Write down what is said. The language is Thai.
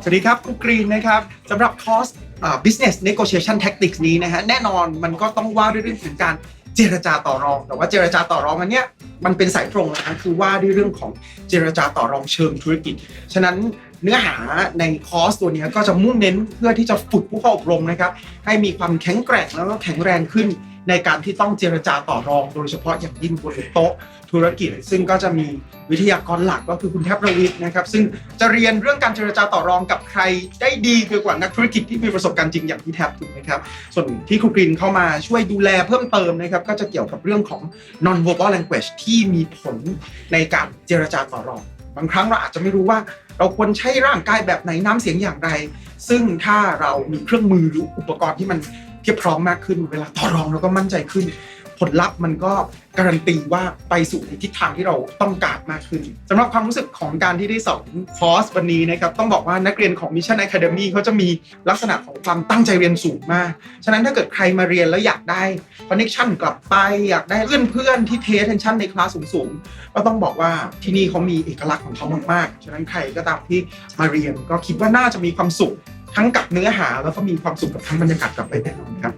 สวัสดีครับครูกรีนนะครับสำหรับคอร์ส business negotiation tactics นี้นะฮะแน่นอนมันก็ต้องว่าด้วยเรื่องของการเจรจาต่อรอง แต่ว่าเจรจาต่อรองอันเนี้ยมันเป็นสายตรงนะคือว่าด้วยเรื่องของเจรจาต่อรองเชิงธุรกิจ ฉะนั้นเนื้อหาในคอร์สตัวนี้ก็จะมุ่งเน้นเพื่อที่จะฝึกผู้เข้าอบรมนะครับให้มีความแข็งแกร่งแล้วก็แข็งแรงขึ้น ในการที่ต้องเจรจาต่อรองโดยเฉพาะอย่างยิ่งบนโต๊ะธุรกิจ ซึ่งก็จะมีวิทยากรหลักก็คือคุณแทบประวิทย์นะครับ ซึ่งจะเรียนเรื่องการเจรจาต่อรองกับใครได้ดีคือกว่านักธุรกิจที่มีประสบการณ์จริงอย่างที่แทบถูกไหมครับ ส่วนที่ครูกรินเข้ามาช่วยดูแลเพิ่มเติมนะครับก็จะเกี่ยวกับเรื่องของ non verbal language ที่มีผลในการเจรจาต่อรอง บางครั้งเราอาจจะไม่รู้ว่าเราควรใช้ร่างกายแบบไหนน้ำเสียงอย่างไร ซึ่งถ้าเรามีเครื่องมือหรืออุปกรณ์ที่มัน เพียบพร้อมมากขึ้น เวลาต่อรองเราก็มั่นใจขึ้น ผลลัพธ์มันก็การันตีว่าไปสู่ในทิศทางที่เราต้องการมากขึ้นสำหรับความรู้สึกของการที่ได้สอนคอร์สวันนี้นะครับต้องบอกว่านักเรียนของ Mission Academy เขาจะมีลักษณะของความตั้งใจเรียนสูงมาก ฉะนั้นถ้าเกิดใครมาเรียนแล้วอยากได้ connection กลับไป อยากได้เพื่อนเพื่อนๆที่ pay attention ในคลาสสูงๆ ก็ต้องบอกว่าที่นี่เขามีเอกลักษณ์ของเขามากๆ ฉะนั้นใครก็ตามที่มาเรียนก็คิดว่าน่าจะมีความสุข ทั้งกับเนื้อหาแล้วก็มีความสุขกับทั้งบรรยากาศกลับไปแน่นอนครับ